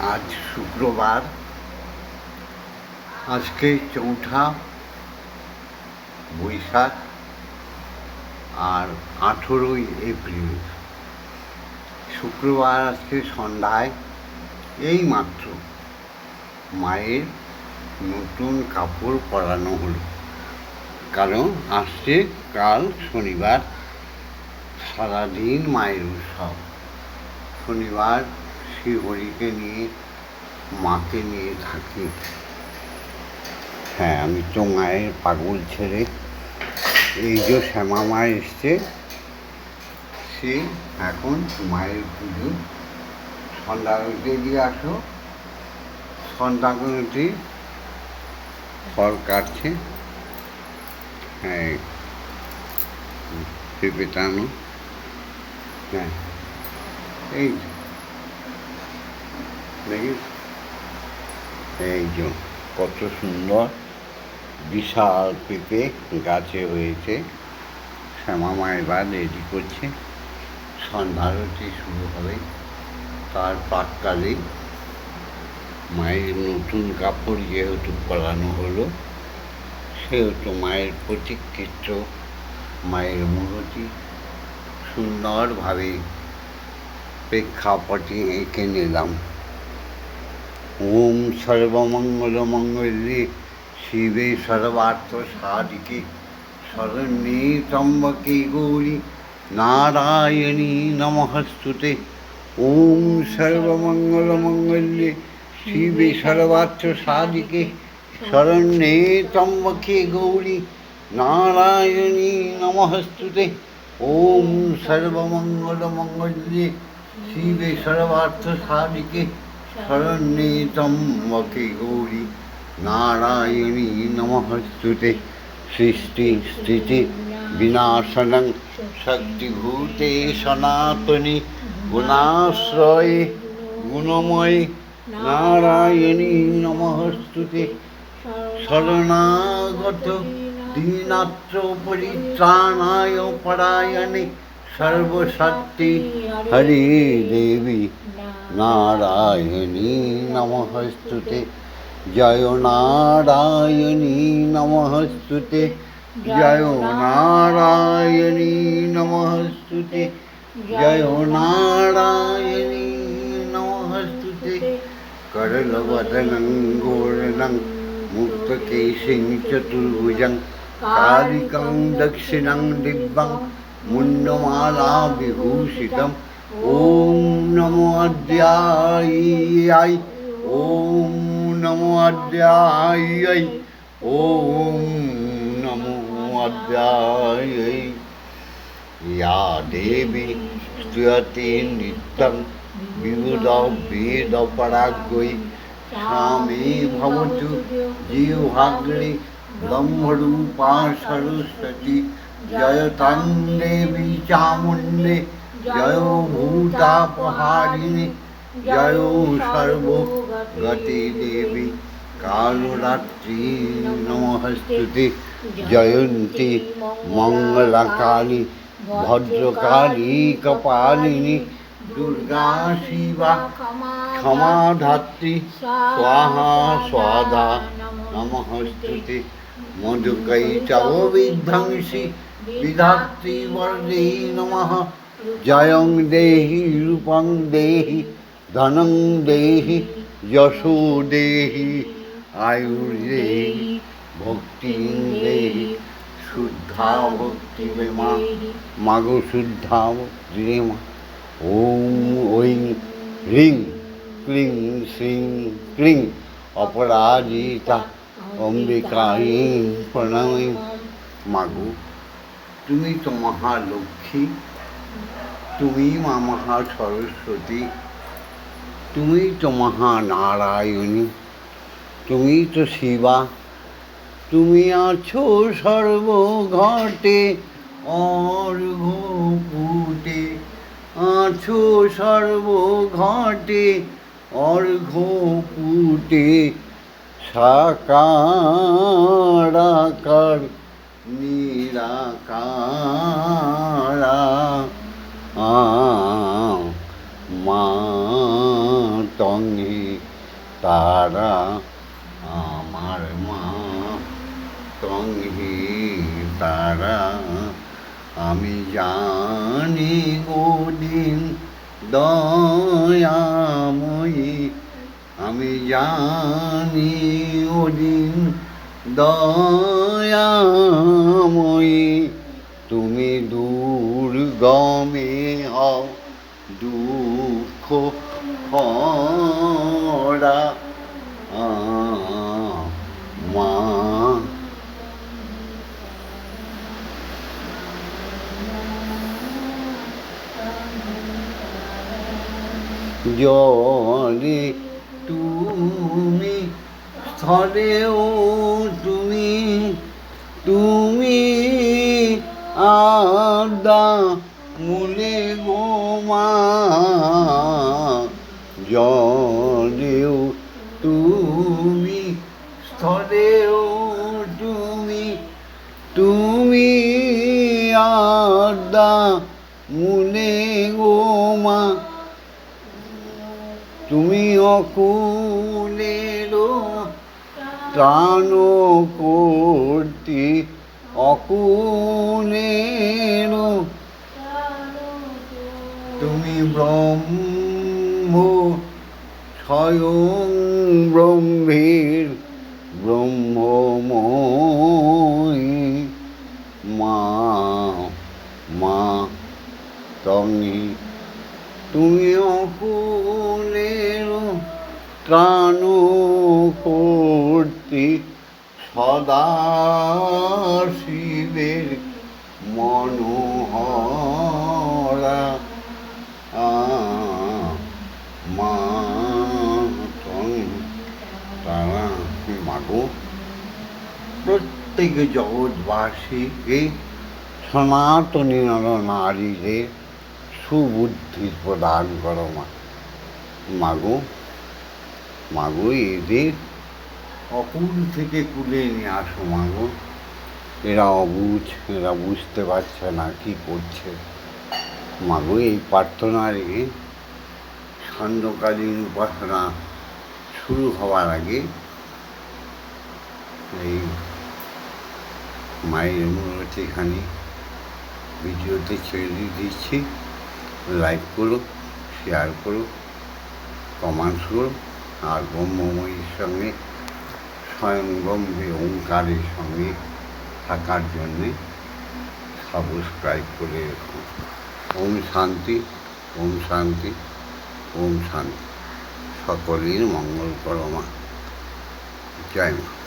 আজ শুক্রবার। আজকে চৌঠা বৈশাখ আর আঠেরোই এপ্রিল। শুক্রবার আজকে সন্ধ্যায় এই মাত্র মায়ের নতুন কাপড় পরানো হলো। কারণ আসছে কাল শনিবার সারাদিন মায়ের উৎসব। শনিবার শ্রীহরিকে নিয়ে, মাকে নিয়ে থাকি। হ্যাঁ আমি তো মায়ের পাগল ছেড়ে এই যে শ্যামা মা এসছে, সে এখন মায়ের পুজো। সন্ধ্যা আরতি দিয়ে আসো সন্ধ্যা আরতি ফল কাটছে। হ্যাঁ পেঁপে টানো। হ্যাঁ এই দেখিস এই যে কত সুন্দর, বিশাল পেঁপে গাছে হয়েছে। শ্যামা মা এবার রেডি করছে। সন্ধ্যা আরতি শুরু হবে। তার প্রাককালে মায়ের নতুন কাপড় যেহেতু পরানো হলো, সেহেতু মায়ের প্রতীকচিত্র, মায়ের মূর্তি সুন্দরভাবে প্রেক্ষাপটে এঁকে নিলাম। ওম সর্বমঙ্গল মঙ্গলে শিবে সর্বার্থ সাধিকে শরণ্যে ত্রম্বকে গৌরী নারায়ণী নমস্তুতে। ওম সর্বমঙ্গল মঙ্গলে শিবে সর্বার্থ সাধিকে শরণ্যে ত্রম্বকে গৌরী নারায়ণী নমস্তুতে। ওম সর্বমঙ্গল মঙ্গলে শিবে সর্বার্থ সাধিকে শরণ্যে ত্রম্বকে গৌরী নারায়ণী নমস্তুতে সৃষ্টি স্থিতি বিনাশনং শক্তিভূতে সনাতনী গুণাশ্রয়ে গুণময়ে নারায়ণী নমস্তুতে শরণাগত দীনাত্র পরিত্রাণায় পরায়ণে সর্বশক্তি হরে দেবী নারায়ণী নমস্তুতে জয় নারায়ণী নমস্তুতে জয় নারায়ণী নমস্তুতে জয় নারায়ণী নমস্তুতে করলবদनं গোর্ণं মুক্তকেশিং চতুর্ভুজং কালিকং দক্ষিণং দিব্যং মুন্ডমালা বিভূষিতম ॐ नमो अद्यायै ॐ नमो अद्यायै ॐ नमो अद्यायै या देवी स्तुयते नित्यं विबुधभेदपराग्यै स्वामी भवतु जीवभाग्रे ब्रह्मरूपा सरस्वती जय तन्ने बीचामुण्डे जयो भूतापहारिणि जयो सर्वगति देवी कालरात्रि नमस्तुति जयन्ति मङ्गलकाली भद्रकाली कपालिनी दुर्गा शिवा क्षमाधात्री स्वाहा स्वाधा नमस्तुति मधुकै चवो विध्वंसि বর্দে নমঃ জয়ং দেহি রূপং দেহি ধনং দেহি যশো দেহি আয়ুর্দেহি ভক্তি দেহি শুদ্ধা ভক্তি মা মাগো শুদ্ধা ভক্তি মা ওম ঐং হ্রিং ক্লিং শ্রিং ক্লিং অপরাজিতা অম্বিকাই প্রণামী মাগো তুমি তো মহালক্ষ্মী। তুমি মা মহা সরস্বতী তুমি তো মহানারায়ণী। তুমি তো শিবা। তুমি আছো সর্বঘটে অর্ঘপুটে আছো সর্বঘটে অর্ঘপুটে সাকারাকার নিরাকারা আ মা তঙ্গে তারা আমার মা সঙ্গী তারা। আমি জানি ওদিন দয়াময়ী, আমি জানি ওদিন দয়াময়ী তুমি দুর্গমে হও দুঃখ হরা মা জলে স্থলেও তুমি তুমি আদা মূলে গোমা, জলেও তুমি, স্থলেও তুমি তুমি আদা মূলে গোমা, তুমি অকুলেরও প্রাণ করতে অকুলেরও তুমি ব্রহ্ম স্বয়ং ব্রহ্মের ব্রহ্মময়ী। মা মা তুমি তুমি অকুলের। ত্রাণ করতে সদা শিবের মনোহরা। মা তারা মাগো। প্রত্যেক জগৎবাসীকে সনাতনী নর নারীদের সুবুদ্ধি প্রদান করো মাগো। মাগো এদের অকুল থেকে কুলে নিয়ে আসো মাগো। এরা অবুঝ এরা বুঝতে পারছে না কি করছে। মাগো এই প্রার্থনা রেখে সান্ধ্যকালীন উপাসনা শুরু হওয়ার আগে এই মায়ের মূর্তিখানি ভিডিওতে ছেড়ে দিয়ে দিচ্ছি। লাইক করো শেয়ার করো কমেন্টস করো। আর ব্রহ্মময়ীর সঙ্গে, স্বয়ং ব্রহ্মে ওঙ্কারের সঙ্গে থাকার জন্যে সাবস্ক্রাইব করে রাখুন ওম শান্তি ওম শান্তি ওম শান্তি। সকলের মঙ্গল করমা জয় মা।